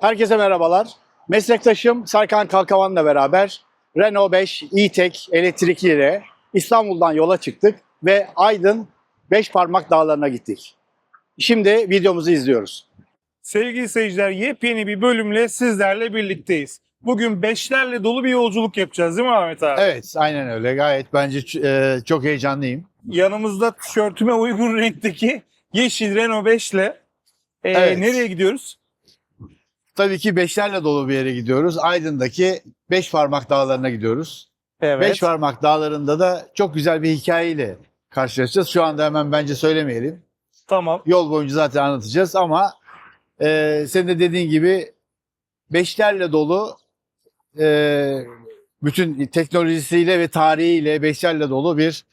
Herkese merhabalar. Meslektaşım Serkan Kalkavan'la beraber Renault 5 E-Tech elektrikli ile İstanbul'dan yola çıktık ve Aydın Beş Parmak Dağları'na gittik. Şimdi videomuzu izliyoruz. Sevgili seyirciler yepyeni bir bölümle sizlerle birlikteyiz. Bugün beşlerle dolu bir yolculuk yapacağız değil mi Ahmet abi? Evet, aynen öyle. Gayet bence e, çok heyecanlıyım. Yanımızda tişörtüme uygun renkteki yeşil Renault 5 ile e, Evet. nereye gidiyoruz? Tabii ki beşlerle dolu bir yere gidiyoruz. Aydın'daki Beş Parmak Dağları'na gidiyoruz. Evet. Beş Parmak Dağları'nda da çok güzel bir hikayeyle karşılaşacağız. Şu anda hemen bence söylemeyelim. Tamam. Yol boyunca zaten anlatacağız ama e, senin de dediğin gibi beşlerle dolu e, bütün teknolojisiyle ve tarihiyle beşlerle dolu bir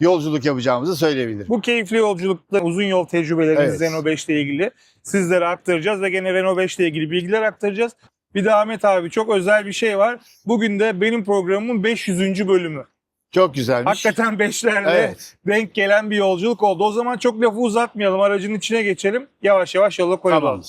yolculuk yapacağımızı söyleyebilirim. Bu keyifli yolculukta uzun yol tecrübelerimiz Evet. Renault 5 ile ilgili sizlere aktaracağız ve gene Renault 5 ile ilgili bilgiler aktaracağız. Bir de Ahmet abi çok özel bir şey var. Bugün de benim programımın 500. bölümü. Çok güzelmiş. Hakikaten beşlerle Evet. denk gelen bir yolculuk oldu. O zaman çok lafı uzatmayalım. Aracın içine geçelim. Yavaş yavaş yola koyalım. Tamam.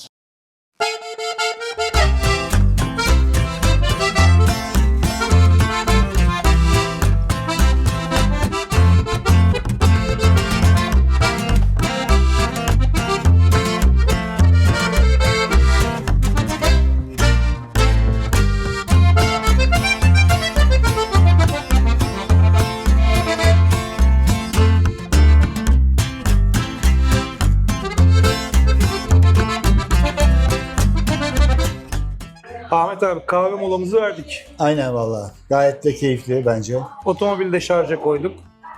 Ahmet abi kahve molamızı verdik. Aynen valla. Gayet de keyifli bence. Otomobili de şarja koyduk.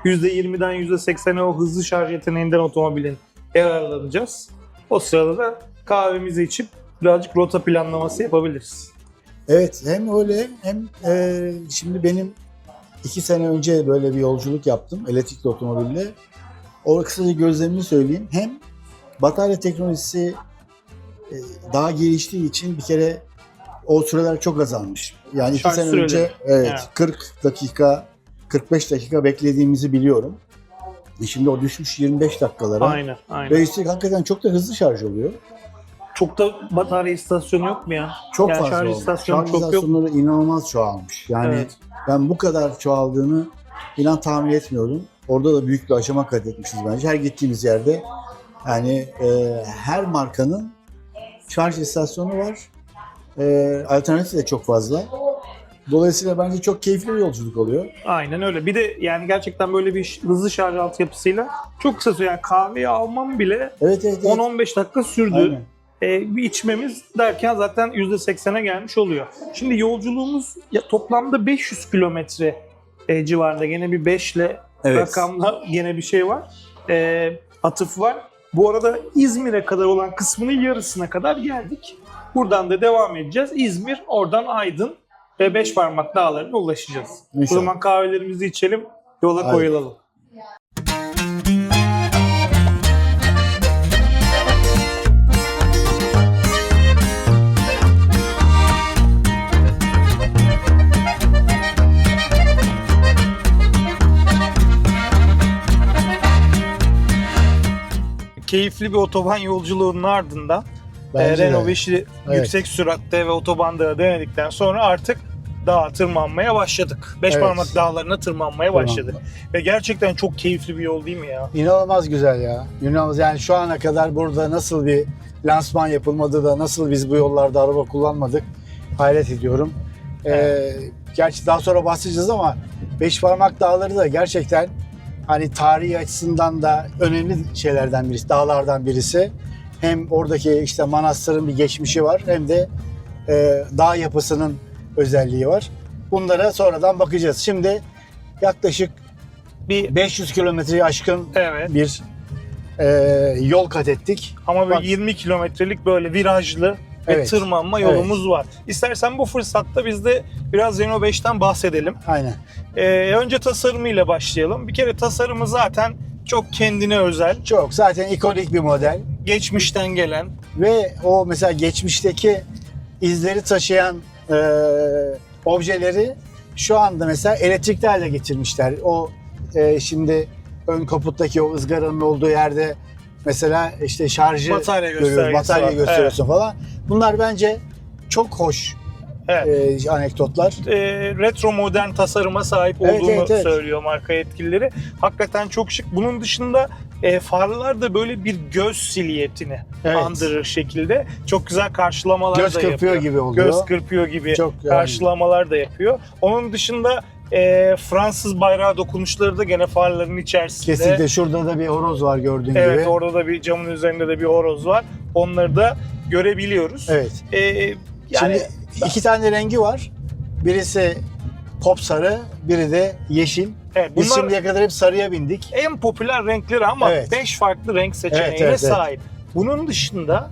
%20'den %80'e o hızlı şarj yeteneğinden otomobilin yararlanacağız. O sırada da kahvemizi içip birazcık rota planlaması yapabiliriz. Evet hem öyle hem e, şimdi benim iki sene önce böyle bir yolculuk yaptım elektrikli otomobille. O kısaca gözlemimi söyleyeyim. Hem batarya teknolojisi e, daha geliştiği için bir kere o süreler çok azalmış. Yani iki Şarj sene önce evet, Evet. 40 dakika 45 dakika beklediğimizi biliyorum. E şimdi o düşmüş 25 dakikalara. Aynen, aynen. Ve üstelik hakikaten çok da hızlı şarj oluyor. Çok da batarya istasyonu yok mu ya? Çok Yani fazla şarj istasyonu Şarj çok yok. istasyonları inanılmaz çoğalmış. Yani Evet. ben bu kadar çoğaldığını inan tahmin etmiyordum. Orada da büyük bir aşama kat etmişiz bence. Her gittiğimiz yerde yani e, her markanın şarj istasyonu var. E, alternatif de çok fazla. Dolayısıyla bence çok keyifli bir yolculuk oluyor. Aynen öyle. Bir de yani gerçekten böyle bir hızlı şarj altyapısıyla çok kısa süre yani kahveyi almam bile Evet evet. evet. 10-15 dakika sürdü. Aynen. e, bir içmemiz derken zaten %80'e gelmiş oluyor. Şimdi yolculuğumuz ya, toplamda 500 kilometre e, civarında. Gene bir 5 ile Evet. rakamla gene bir şey var. E, atıf var. Bu arada İzmir'e kadar olan kısmının yarısına kadar geldik. Buradan da devam edeceğiz. İzmir, oradan Aydın ve Beşparmak Dağları'na ulaşacağız. O İnşallah. zaman kahvelerimizi içelim, yola Haydi. koyulalım. Keyifli bir otoban yolculuğunun ardından Bence e, de. 5'i Evet. yüksek süratte ve otobanda denedikten sonra artık dağa tırmanmaya başladık. Beş Evet. parmak dağlarına tırmanmaya başladık. Ve gerçekten çok keyifli bir yol değil mi ya? İnanılmaz güzel ya. İnanılmaz. Yani şu ana kadar burada nasıl bir lansman yapılmadı da nasıl biz bu yollarda araba kullanmadık hayret ediyorum. Ee, gerçi daha sonra bahsedeceğiz ama Beş Parmak Dağları da gerçekten hani tarihi açısından da önemli şeylerden birisi, dağlardan birisi. Hem oradaki işte manastırın bir geçmişi var hem de e, dağ yapısının özelliği var. Bunlara sonradan bakacağız. Şimdi yaklaşık Bir 500 kilometreyi aşkın evet bir e, yol kat ettik. ama böyle Bak. 20 kilometrelik böyle virajlı ve Evet. tırmanma yolumuz var. İstersen bu fırsatta biz de biraz Renault 5'ten bahsedelim. Aynen. Ee, önce tasarımıyla başlayalım. Bir kere tasarımı zaten çok kendine özel. Çok zaten ikonik bir model Geçmişten gelen. ve o mesela geçmişteki izleri taşıyan e, objeleri şu anda mesela elektrikli hale getirmişler. O e, şimdi ön kaputtaki o ızgaranın olduğu yerde mesela işte şarjı Batarya görüyoruz, batarya var. gösteriyorsun falan. Bunlar bence çok hoş Evet. e, anekdotlar. e, retro modern tasarıma sahip Evet, olduğunu evet, evet. söylüyor marka yetkilileri. Hakikaten çok şık. Bunun dışında e, farlar da böyle bir göz silüetini Evet. andırır şekilde. Çok güzel karşılamalar Göz da kırpıyor yapıyor. gibi oluyor. Göz kırpıyor gibi Çok yani. karşılamalar da yapıyor. Onun dışında e, Fransız bayrağı dokunuşları da gene farların içerisinde. Kesinlikle şurada da bir horoz var gördüğün Evet gibi. orada da bir camın üzerinde de bir horoz var. Onları da görebiliyoruz. Evet. E, yani Şimdi iki tane rengi var. Birisi pop sarı, biri de yeşil. evet, Biz şimdiye kadar hep sarıya bindik. en popüler renkleri ama Evet. 5 farklı renk seçeneğine Evet, evet, evet. sahip. Bunun dışında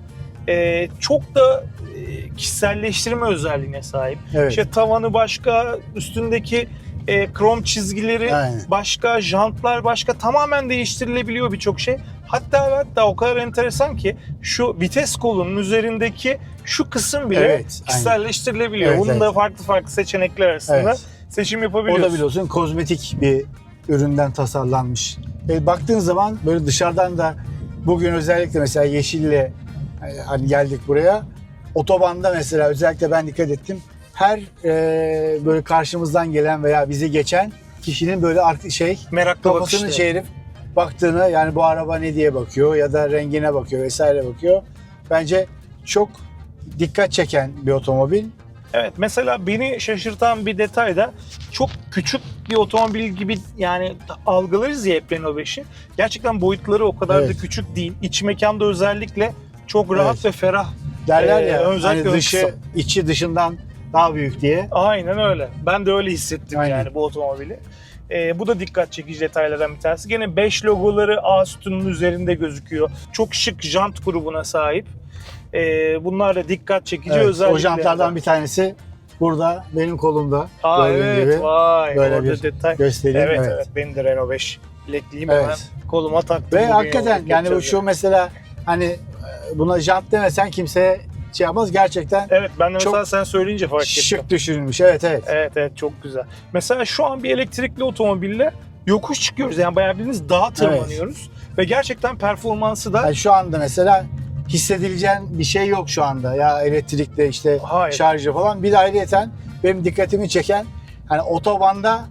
e, çok da e, kişiselleştirme özelliğine sahip. Evet. İşte tavanı başka, üstündeki e, krom çizgileri Aynen. başka, jantlar başka tamamen değiştirilebiliyor birçok şey. Hatta hatta o kadar enteresan ki şu vites kolunun üzerindeki şu kısım bile Evet, aynen. kişiselleştirilebiliyor. Evet, Bunun evet. da farklı farklı seçenekler arasında Evet. Seçim O yapabiliyorsun. da biliyorsun kozmetik bir üründen tasarlanmış. E, baktığın zaman böyle dışarıdan da bugün özellikle mesela yeşille e, hani geldik buraya. Otobanda mesela özellikle ben dikkat ettim. Her e, böyle karşımızdan gelen veya bizi geçen kişinin böyle ark- şey Meraklı kafasını bakışlı. çevirip baktığını yani bu araba ne diye bakıyor ya da rengine bakıyor vesaire bakıyor. Bence çok dikkat çeken bir otomobil. Evet mesela beni şaşırtan bir detay da çok küçük bir otomobil gibi yani algılarız ya hep Renault 5'i. Gerçekten boyutları o kadar da Evet. küçük değil. İç mekanda özellikle çok rahat Evet. ve ferah. Derler Ee, ya özellikle hani dışı kısım. içi dışından daha büyük diye. Aynen öyle. Ben de öyle hissettim Aynen. yani bu otomobili. Ee, bu da dikkat çekici detaylardan bir tanesi. Gene 5 logoları A sütunun üzerinde gözüküyor. Çok şık jant grubuna sahip. Ee, bunlar da dikkat çekici Evet, özellikler. o jantlardan bir tanesi burada benim kolumda. Aa evet gibi. vay Böyle bir detay. Göstereyim. Evet, Evet. evet benim de Renault 5 bilekliğim Evet. hemen koluma taktım. Ve hakikaten yani bu şu mesela hani e, buna jant demesen kimse şey yapmaz. Gerçekten Evet ben de Çok mesela sen söyleyince fark ettim. şık düşünülmüş. Evet evet. Evet evet çok güzel. Mesela şu an bir elektrikli otomobille yokuş çıkıyoruz. Yani bayağı bildiğiniz dağa tırmanıyoruz. Ve gerçekten performansı da Yani şu anda mesela hissedileceğin bir şey yok şu anda. Ya elektrikle işte Hayır. şarjı falan. Bir de ayrıyeten benim dikkatimi çeken hani otobanda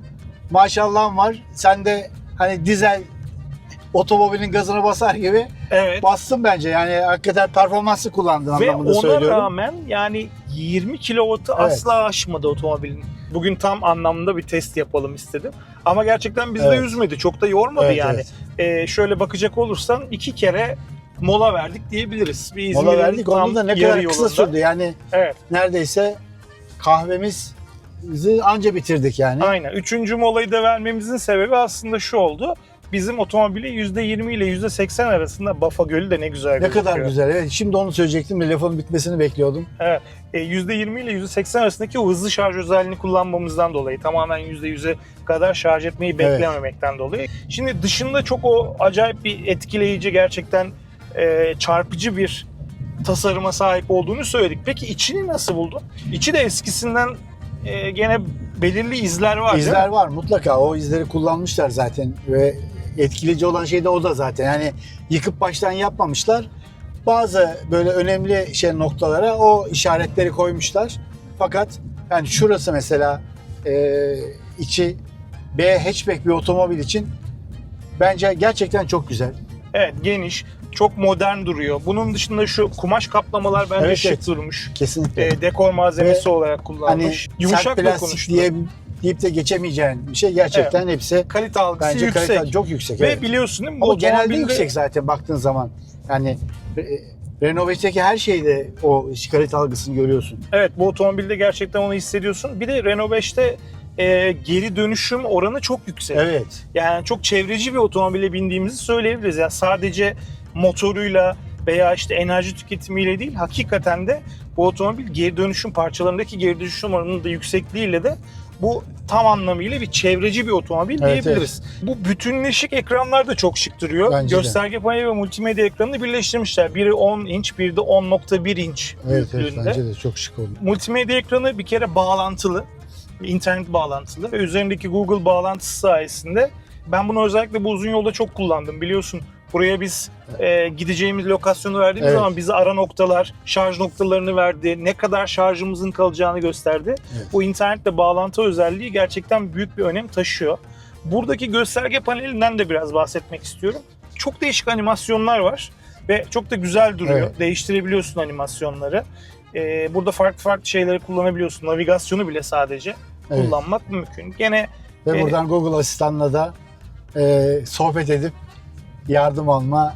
maşallahım var. Sen de hani dizel otomobilin gazına basar gibi evet. bastın bence. Yani hakikaten performanslı kullandın Ve anlamında ona söylüyorum. rağmen yani 20 kilovatı Evet. asla aşmadı otomobilin. Bugün tam anlamda bir test yapalım istedim. Ama gerçekten bizi de Evet. üzmedi. Çok da yormadı Evet, yani. evet. Ee, şöyle bakacak olursan iki kere mola verdik diyebiliriz. Bir Mola verdik. tam Onu da ne kadar kısa yolunda. sürdü. Yani Evet. neredeyse kahvemiz bizi anca bitirdik yani. Aynen. Üçüncü molayı da vermemizin sebebi aslında şu oldu. Bizim otomobili %20 ile %80 arasında Bafa Gölü de ne güzel Ne gözüküyor. kadar güzel. Evet, şimdi onu söyleyecektim. de Lafın bitmesini bekliyordum. E, %20 ile %80 arasındaki o hızlı şarj özelliğini kullanmamızdan dolayı tamamen %100'e kadar şarj etmeyi Evet. beklememekten dolayı. Şimdi dışında çok o acayip bir etkileyici gerçekten e, çarpıcı bir tasarıma sahip olduğunu söyledik. Peki içini nasıl buldun? İçi de eskisinden e, gene belirli izler var. değil mi? İzler var mutlaka. O izleri kullanmışlar zaten ve etkileyici olan şey de o da zaten. Yani yıkıp baştan yapmamışlar. Bazı böyle önemli şey noktalara o işaretleri koymuşlar. Fakat yani şurası mesela e, içi B hatchback bir otomobil için bence gerçekten çok güzel. Evet geniş, çok modern duruyor. Bunun dışında şu kumaş kaplamalar bence Evet, şık evet. durmuş. Kesinlikle. E, dekor malzemesi Ve olarak hani kullanılmış. Yumuşak sert plastik diye deyip de geçemeyeceğin bir şey gerçekten hepsi Kalite algısı bence yüksek. kalite çok yüksek. Ve evet. biliyorsun değil mi? bu Ama genelde yüksek zaten baktığın zaman. Yani e, Renault 5'teki her şeyde o kalite algısını görüyorsun. Evet bu otomobilde gerçekten onu hissediyorsun. Bir de Renault 5'te e, geri dönüşüm oranı çok yüksek. Evet. Yani çok çevreci bir otomobile bindiğimizi söyleyebiliriz. Yani sadece motoruyla veya işte enerji tüketimiyle değil hakikaten de bu otomobil geri dönüşüm parçalarındaki geri dönüşüm oranının da yüksekliğiyle de bu tam anlamıyla bir çevreci bir otomobil Evet, diyebiliriz. Bu bütünleşik ekranlar da çok şık duruyor. Bence de. Gösterge paneli ve multimedya ekranını birleştirmişler. Biri 10 inç, biri de 10.1 inç Evet, evet bence de çok şık oldu. Multimedya ekranı bir kere bağlantılı. internet bağlantılı ve üzerindeki Google bağlantısı sayesinde ben bunu özellikle bu uzun yolda çok kullandım. Biliyorsun Buraya biz e, gideceğimiz lokasyonu verdiğimiz Evet. zaman bize ara noktalar, şarj noktalarını verdi. Ne kadar şarjımızın kalacağını gösterdi. Evet. Bu internetle bağlantı özelliği gerçekten büyük bir önem taşıyor. Buradaki gösterge panelinden de biraz bahsetmek istiyorum. Çok değişik animasyonlar var ve çok da güzel duruyor. Evet. Değiştirebiliyorsun animasyonları. E, burada farklı farklı şeyleri kullanabiliyorsun. Navigasyonu bile sadece Evet. kullanmak mümkün. Gene Ve Evet. buradan Google Asistan'la da e, sohbet edip yardım alma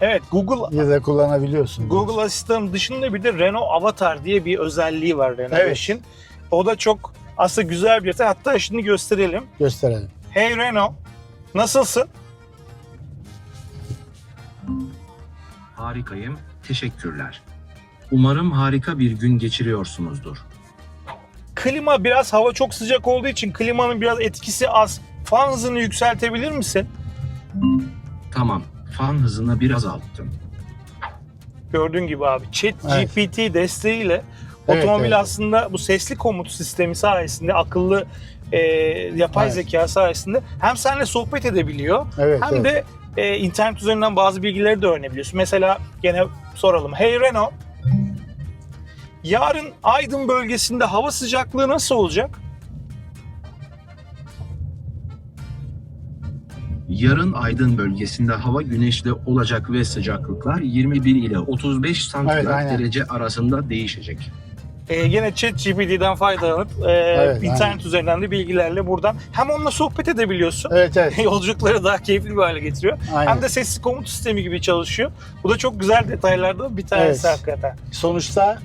evet Google ya da kullanabiliyorsun. Google Asistan dışında bir de Renault Avatar diye bir özelliği var Renault Evet. 5'in. O da çok aslında güzel bir detay. Hatta şimdi gösterelim. Gösterelim. Hey Renault, nasılsın? Harikayım, teşekkürler. Umarım harika bir gün geçiriyorsunuzdur. Klima biraz hava çok sıcak olduğu için klimanın biraz etkisi az. Fan hızını yükseltebilir misin? Tamam, fan hızını biraz alttım. Gördüğün gibi abi Chat Evet. GPT desteğiyle Evet, otomobil evet. aslında bu sesli komut sistemi sayesinde akıllı e, yapay Evet. zeka sayesinde hem seninle sohbet edebiliyor Evet, Hem evet. de e, internet üzerinden bazı bilgileri de öğrenebiliyorsun. Mesela gene soralım. Hey Renault, yarın Aydın bölgesinde hava sıcaklığı nasıl olacak? Yarın Aydın bölgesinde hava güneşli olacak ve sıcaklıklar 21 ile 35 santigrat aynen. derece arasında değişecek. E, gene ChatGPT'den faydalanıp e, Evet, internet aynen. üzerinden de bilgilerle buradan hem onunla sohbet edebiliyorsun. Evet evet. Yolculukları daha keyifli bir hale getiriyor. Aynen. Hem de sesli komut sistemi gibi çalışıyor. Bu da çok güzel detaylardan bir tanesi Evet. hakikaten. Sonuçta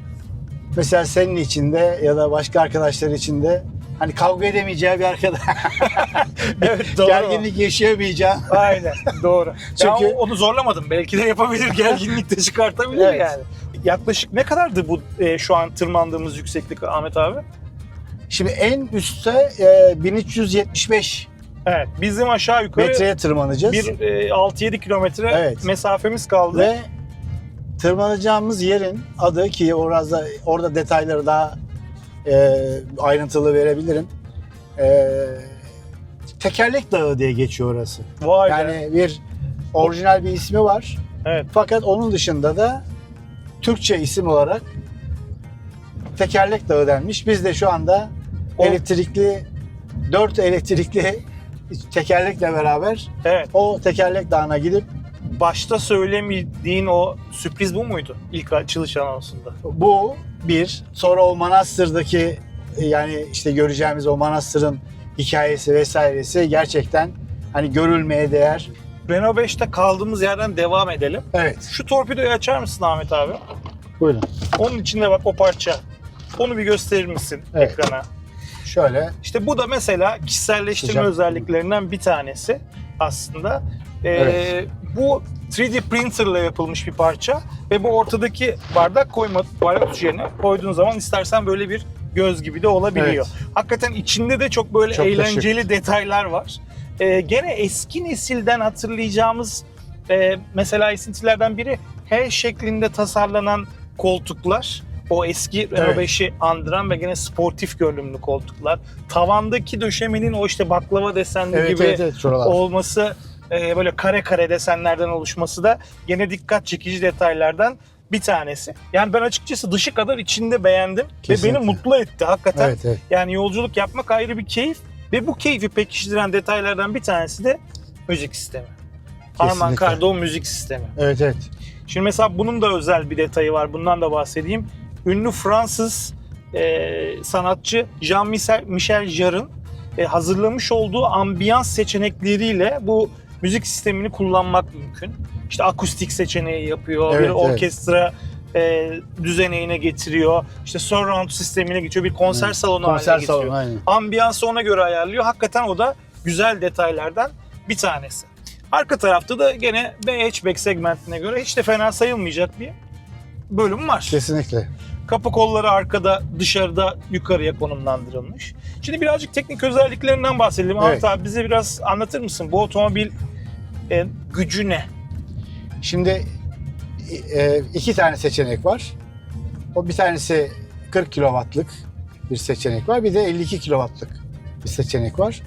mesela senin içinde ya da başka arkadaşlar içinde hani kavga edemeyeceği bir arkadaş, Evet doğru. gerginlik yaşayamayacağın Aynen doğru. Çünkü- Çünkü onu zorlamadım. Belki de yapabilir. Gerginlik de çıkartabilir Evet. yani. Yaklaşık ne kadardı bu e, şu an tırmandığımız yükseklik Ahmet abi? Şimdi en üstte e, 1375 Evet. Bizim aşağı yukarı metreye tırmanacağız. bir e, 6-7 kilometre Evet. mesafemiz kaldı. Ve tırmanacağımız yerin adı ki orada, orada detayları daha e, ayrıntılı verebilirim. E, Tekerlek Dağı diye geçiyor orası. Vay be. Yani bir orijinal bir ismi var. Evet. Fakat onun dışında da Türkçe isim olarak Tekerlek Dağı denmiş. Biz de şu anda O- elektrikli 4 elektrikli tekerlekle beraber Evet. o Tekerlek Dağı'na gidip Başta söylemediğin o sürpriz bu muydu? İlk açılış anonsunda. Bu bir. Sonra o manastırdaki e, yani işte göreceğimiz o manastırın hikayesi vesairesi gerçekten hani görülmeye değer. Renault 5'te kaldığımız yerden devam edelim. Evet. Şu torpidoyu açar mısın Ahmet abi? Buyurun. Onun içinde bak o parça. Onu bir gösterir misin Evet. ekrana? Şöyle. İşte bu da mesela kişiselleştirme Sıcak. özelliklerinden bir tanesi aslında. Ee, Evet. Bu 3D printerla yapılmış bir parça ve bu ortadaki bardak koyma bardak yerine koyduğun zaman istersen böyle bir göz gibi de olabiliyor. Hakikaten içinde de çok böyle Çok eğlenceli detaylar var. Ee, gene eski nesilden hatırlayacağımız e, mesela esintilerden biri H şeklinde tasarlanan koltuklar. O eski Renault Evet. 5'i andıran ve gene sportif görünümlü koltuklar. Tavandaki döşemenin o işte baklava desenli Evet gibi evet evet şuralar. olması e, böyle kare kare desenlerden oluşması da gene dikkat çekici detaylardan bir tanesi. Yani ben açıkçası dışı kadar içinde beğendim Kesinlikle. ve beni mutlu etti hakikaten. Evet evet. Yani yolculuk yapmak ayrı bir keyif ve bu keyfi pekiştiren detaylardan bir tanesi de müzik sistemi. Kesinlikle. Kardon müzik sistemi. Evet evet. Şimdi mesela bunun da özel bir detayı var. Bundan da bahsedeyim. Ünlü Fransız e, sanatçı Jean-Michel Michel Jarre'ın e, hazırlamış olduğu ambiyans seçenekleriyle bu müzik sistemini kullanmak mümkün. İşte akustik seçeneği yapıyor, Evet, bir evet. orkestra e, düzeneğine getiriyor. İşte surround sistemine geçiyor, bir konser Evet. salonu Konser haline getiriyor. salonu aynen. Ambiyansı ona göre ayarlıyor. Hakikaten o da güzel detaylardan bir tanesi. Arka tarafta da gene B hatchback segmentine göre hiç de fena sayılmayacak bir bölüm var. Kesinlikle. Kapı kolları arkada, dışarıda yukarıya konumlandırılmış. Şimdi birazcık teknik özelliklerinden bahsedelim. Evet. Abi bize biraz anlatır mısın? Bu otomobil e, gücü ne? Şimdi e, iki tane seçenek var. O bir tanesi 40 kW'lık bir seçenek var. Bir de 52 kW'lık bir seçenek var.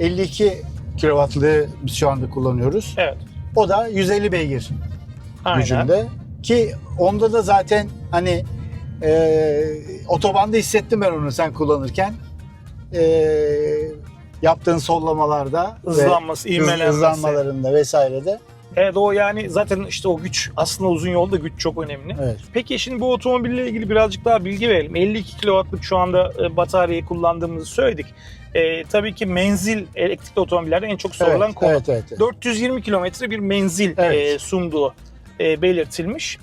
52 kW'lığı biz şu anda kullanıyoruz. Evet. O da 150 beygir Aynen. gücünde. Ki onda da zaten hani e, otobanda hissettim ben onu sen kullanırken. E, yaptığın sollamalarda ve Hızlanması, hız- ivmelenmesi. hızlanmalarında vesairede. Evet o yani zaten işte o güç aslında uzun yolda güç çok önemli. Evet. Peki şimdi bu otomobille ilgili birazcık daha bilgi verelim. 52 kW'lık şu anda e, bataryayı kullandığımızı söyledik. E, tabii ki menzil elektrikli otomobillerde en çok sorulan evet, konu. evet, evet, evet. 420 kilometre bir menzil Evet. e, sunduğu e, belirtilmiş.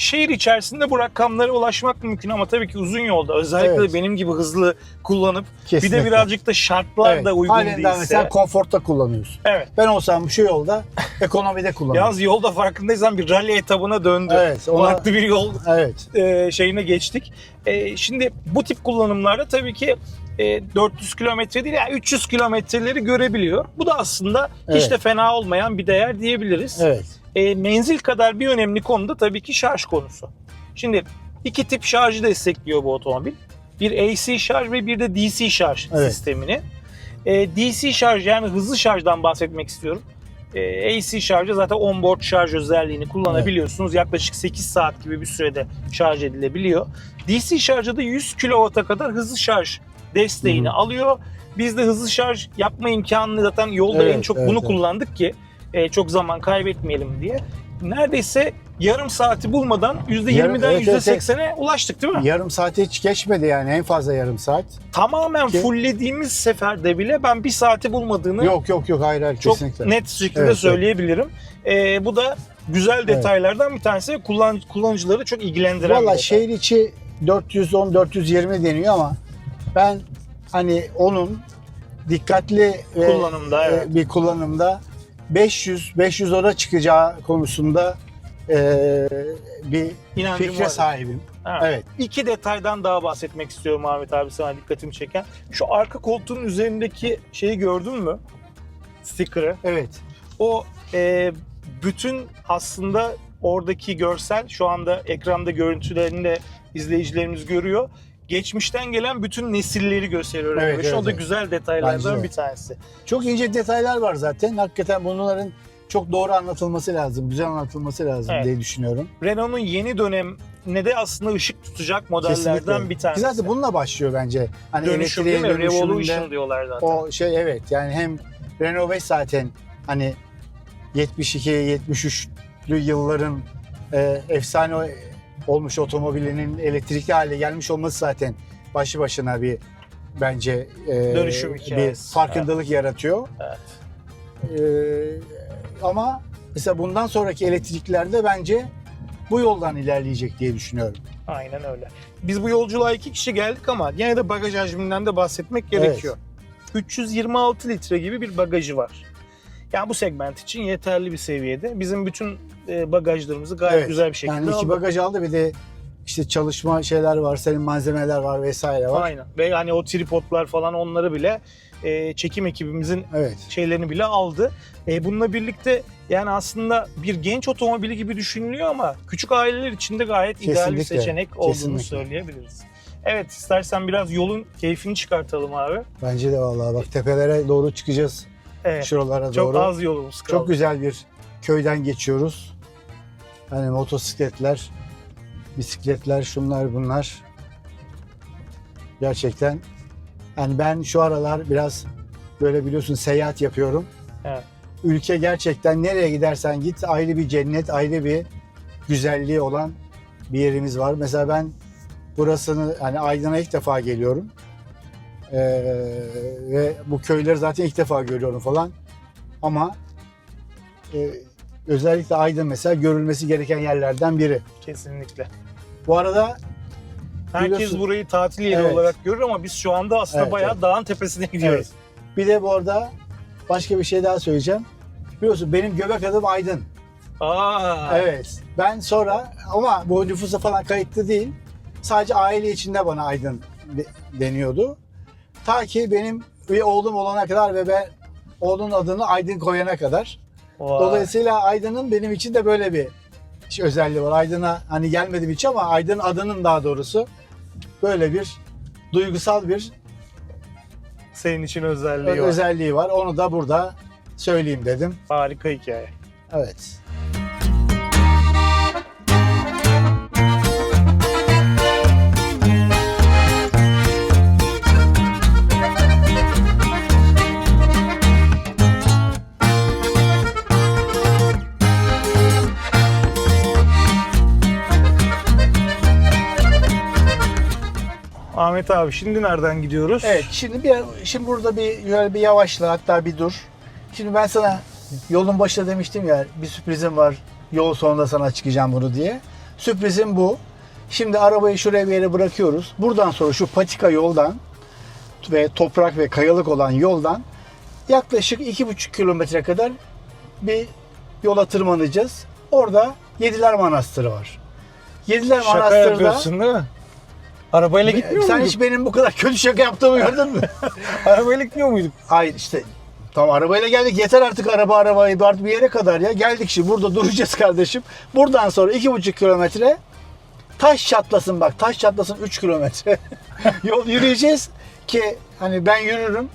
Şehir içerisinde bu rakamlara ulaşmak mümkün ama tabii ki uzun yolda özellikle Evet. benim gibi hızlı kullanıp bir Kesinlikle. de birazcık da şartlar Evet. da uygun Halen değilse. mesela konforta kullanıyorsun. Evet. Ben olsam şu yolda ekonomide kullanırım. Yalnız yolda farkındaysan bir rally etabına döndü. Evet, ona- Farklı bir yol Evet. e, şeyine geçtik. E, şimdi bu tip kullanımlarda tabii ki e, 400 kilometre değil yani 300 kilometreleri görebiliyor. Bu da aslında hiç Evet. de fena olmayan bir değer diyebiliriz. Evet. E, menzil kadar bir önemli konu da tabii ki şarj konusu. Şimdi iki tip şarjı destekliyor bu otomobil. Bir AC şarj ve bir de DC şarj Evet. sistemini. E, DC şarj yani hızlı şarjdan bahsetmek istiyorum. E, AC şarjı zaten onboard şarj özelliğini kullanabiliyorsunuz. Yaklaşık 8 saat gibi bir sürede şarj edilebiliyor. DC şarjı da 100 kW'a kadar hızlı şarj desteğini Hı hı. alıyor. Biz de hızlı şarj yapma imkanını zaten yolda Evet, en çok evet, bunu evet. kullandık ki e, çok zaman kaybetmeyelim diye. Neredeyse yarım saati bulmadan %20'den Yarım- evet, evet, %80'e ulaştık değil mi? Yarım saate hiç geçmedi yani en fazla yarım saat. Tamamen Ki- fulllediğimiz seferde bile ben bir saati bulmadığını Yok yok yok hayır hayır çok kesinlikle. net şekilde Evet, evet. söyleyebilirim. E, bu da güzel detaylardan bir tanesi. ve Kullan, kullanıcıları çok ilgilendiren Valla şehir içi 410-420 deniyor ama ben hani onun dikkatli ve Kullanımda, e, evet. bir kullanımda 500 500 oda çıkacağı konusunda e, bir İnancım fikre var. sahibim. Evet. Evet. İki detaydan daha bahsetmek istiyorum Ahmet abi sana dikkatimi çeken. Şu arka koltuğun üzerindeki şeyi gördün mü? Sticker'ı. Evet. O e, bütün aslında oradaki görsel şu anda ekranda görüntülerini de izleyicilerimiz görüyor. Geçmişten gelen bütün nesilleri gösteriyor. Evet, evet, o da evet. güzel Bence detaylardan de. bir tanesi. Çok ince detaylar var zaten. Hakikaten bunların çok doğru anlatılması lazım, güzel anlatılması lazım Evet. diye düşünüyorum. Renault'un yeni dönemine de aslında ışık tutacak modellerden Kesinlikle. bir tanesi. Zaten bununla başlıyor bence. Hani Dönüşüm değil mi? elektriğe dönüşümünde Revolution diyorlar zaten. o şey evet yani hem Renault 5 zaten hani 72-73'lü yılların e, efsane olmuş otomobilinin elektrikli hale gelmiş olması zaten başlı başına bir bence e, Dönüşüm bir hikayesi. farkındalık yaratıyor. Evet. E, ama mesela bundan sonraki elektriklerde bence bu yoldan ilerleyecek diye düşünüyorum. Aynen öyle. Biz bu yolculuğa iki kişi geldik ama yine de bagaj hacminden de bahsetmek gerekiyor. 326 litre gibi bir bagajı var. Yani bu segment için yeterli bir seviyede. Bizim bütün e, bagajlarımızı gayet Evet. güzel bir şekilde Yani iki aldık. bagaj aldı bir de işte çalışma şeyler var, senin malzemeler var vesaire var. Aynen. Ve yani o tripodlar falan onları bile e, çekim ekibimizin Evet. şeylerini bile aldı. E, bununla birlikte yani aslında bir genç otomobili gibi düşünülüyor ama küçük aileler için de gayet ideal bir Kesinlikle, seçenek olduğunu kesinlikle. söyleyebiliriz. Evet istersen biraz yolun keyfini çıkartalım abi. Bence de vallahi bak tepelere doğru çıkacağız. Evet. Şuralara Çok doğru. az yolumuz kaldı. Çok güzel bir köyden geçiyoruz. Hani motosikletler, bisikletler, şunlar bunlar. Gerçekten. Yani ben şu aralar biraz böyle biliyorsun seyahat yapıyorum. Evet. Ülke gerçekten nereye gidersen git ayrı bir cennet, ayrı bir güzelliği olan bir yerimiz var. Mesela ben burasını hani Aydın'a ilk defa geliyorum. Ee, ve bu köyleri zaten ilk defa görüyorum falan. Ama e, özellikle Aydın mesela görülmesi gereken yerlerden biri. Kesinlikle. Bu arada Herkes Biliyorsun- burayı tatil yeri Evet. olarak görür ama biz şu anda aslında Evet, bayağı evet. dağın tepesine gidiyoruz. bir de bu arada başka bir şey daha söyleyeceğim. Biliyorsun benim göbek adım Aydın. Aa, Evet. Ben sonra ama bu nüfusa falan kayıtlı değil. Sadece aile içinde bana Aydın de- deniyordu. Ta ki benim bir oğlum olana kadar ve ben oğlunun adını Aydın koyana kadar. vay. Dolayısıyla Aydın'ın benim için de böyle bir şey- özelliği var. Aydın'a hani gelmedim hiç ama Aydın adının daha doğrusu böyle bir duygusal bir Senin için özelliği var. özelliği var. Onu da burada söyleyeyim dedim. Harika hikaye. Evet. Ahmet abi şimdi nereden gidiyoruz? Evet şimdi bir şimdi burada bir şöyle bir yavaşla hatta bir dur. Şimdi ben sana yolun başında demiştim ya bir sürprizim var. Yol sonunda sana çıkacağım bunu diye. Sürprizim bu. Şimdi arabayı şuraya bir yere bırakıyoruz. Buradan sonra şu patika yoldan ve toprak ve kayalık olan yoldan yaklaşık iki buçuk kilometre kadar bir yola tırmanacağız. Orada Yediler Manastırı var. Yediler Şaka Manastır'da yapıyorsun değil mi? Arabayla gitmiyor sen muyduk? hiç benim bu kadar kötü şaka yaptığımı gördün mü? Arabayla gitmiyor muyduk? Hayır işte tamam arabayla geldik yeter artık araba arabayı artık bir yere kadar ya geldik şimdi burada duracağız kardeşim. Buradan sonra iki buçuk kilometre taş çatlasın bak taş çatlasın 3 kilometre yol yürüyeceğiz ki hani ben yürürüm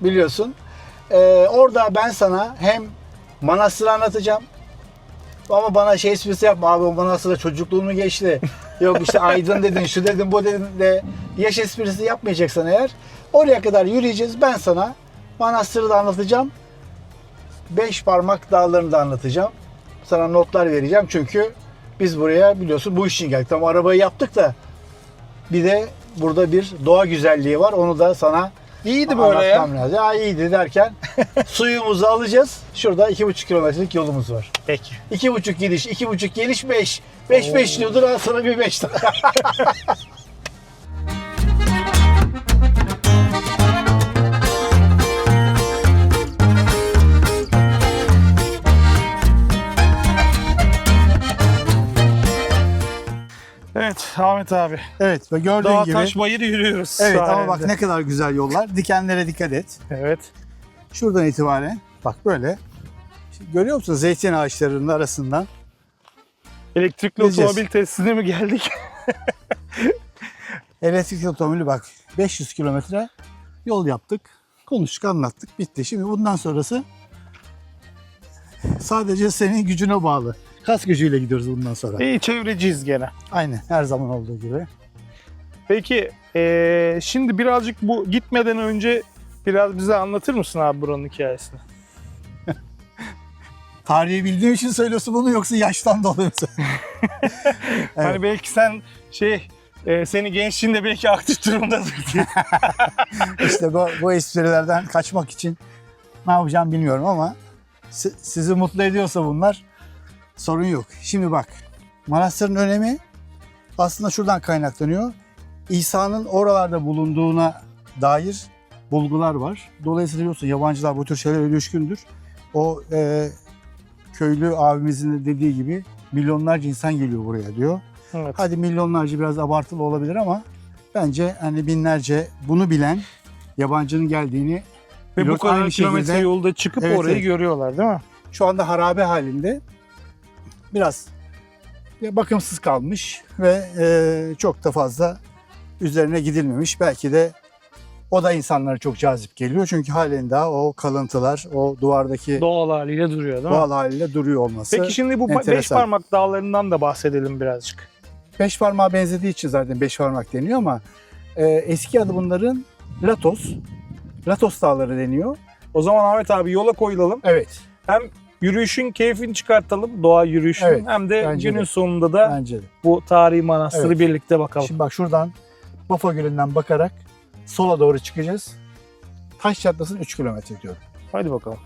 biliyorsun. Ee, orada ben sana hem manastırı anlatacağım ama bana şey esprisi yapma abi o manastırda çocukluğunu geçti. Yok işte aydın dedin, şu dedin, bu dedin de yaş esprisi yapmayacaksan eğer oraya kadar yürüyeceğiz. Ben sana manastırı da anlatacağım. Beş parmak dağlarını da anlatacağım. Sana notlar vereceğim çünkü biz buraya biliyorsun bu iş için geldik. Tamam arabayı yaptık da bir de burada bir doğa güzelliği var. Onu da sana İyiydi böyle ya. lazım. Ya iyiydi derken suyumuzu alacağız. Şurada iki buçuk kilometrelik yolumuz var. Peki. İki buçuk gidiş, iki buçuk geliş, beş. Beş beş diyordur al sana bir beş daha. Evet Ahmet abi. evet ve gördüğün Dağ gibi. taş bayır yürüyoruz. Evet ama bak ne kadar güzel yollar. Dikenlere dikkat et. Evet. Şuradan itibaren bak böyle. Şimdi görüyor musun zeytin ağaçlarının arasından Elektrikli Gideceğiz. otomobil testine mi geldik? elektrikli otomobili bak 500 kilometre yol yaptık. Konuştuk, anlattık, bitti. Şimdi bundan sonrası sadece senin gücüne bağlı. Kas gücüyle gidiyoruz bundan sonra. İyi çevreciyiz gene. Aynen her zaman olduğu gibi. Peki eee, şimdi birazcık bu gitmeden önce biraz bize anlatır mısın abi buranın hikayesini? Tarihi bildiğin için söylüyorsun bunu yoksa yaştan dolayı mı söylüyorsun? Evet. Hani belki sen şey eee, seni gençliğinde belki aktif durumdadır diye. İşte bu, bu esprilerden kaçmak için ne yapacağım bilmiyorum ama si- sizi mutlu ediyorsa bunlar sorun yok. Şimdi bak manastırın önemi aslında şuradan kaynaklanıyor. İsa'nın oralarda bulunduğuna dair bulgular var. Dolayısıyla biliyorsun yabancılar bu tür şeylere düşkündür. O e, köylü abimizin de dediği gibi milyonlarca insan geliyor buraya diyor. evet. Hadi milyonlarca biraz abartılı olabilir ama bence hani binlerce bunu bilen yabancının geldiğini Ve bu kadar aynı kilometre şekilde- yolda çıkıp Evet, orayı evet. görüyorlar değil mi? şu anda harabe halinde biraz ya bakımsız kalmış ve e, çok da fazla üzerine gidilmemiş. Belki de o da insanlara çok cazip geliyor. Çünkü halen daha o kalıntılar, o duvardaki Doğal haliyle duruyor değil mi? doğal haliyle duruyor olması. Peki şimdi bu ba- beş enteresan. parmak dağlarından da bahsedelim birazcık. beş parmağa benzediği için zaten beş parmak deniyor ama e, eski adı bunların Latos. Latos dağları deniyor. O zaman Ahmet abi yola koyulalım. Evet. Hem yürüyüşün keyfini çıkartalım, doğa yürüyüşünün Evet, hem de bence günün de. sonunda da Bence de. bu tarihi manastırı Evet. birlikte bakalım. Şimdi bak şuradan Bafa Gölü'nden bakarak sola doğru çıkacağız. Taş Çatlası'nın 3 kilometre diyorum. Hadi bakalım.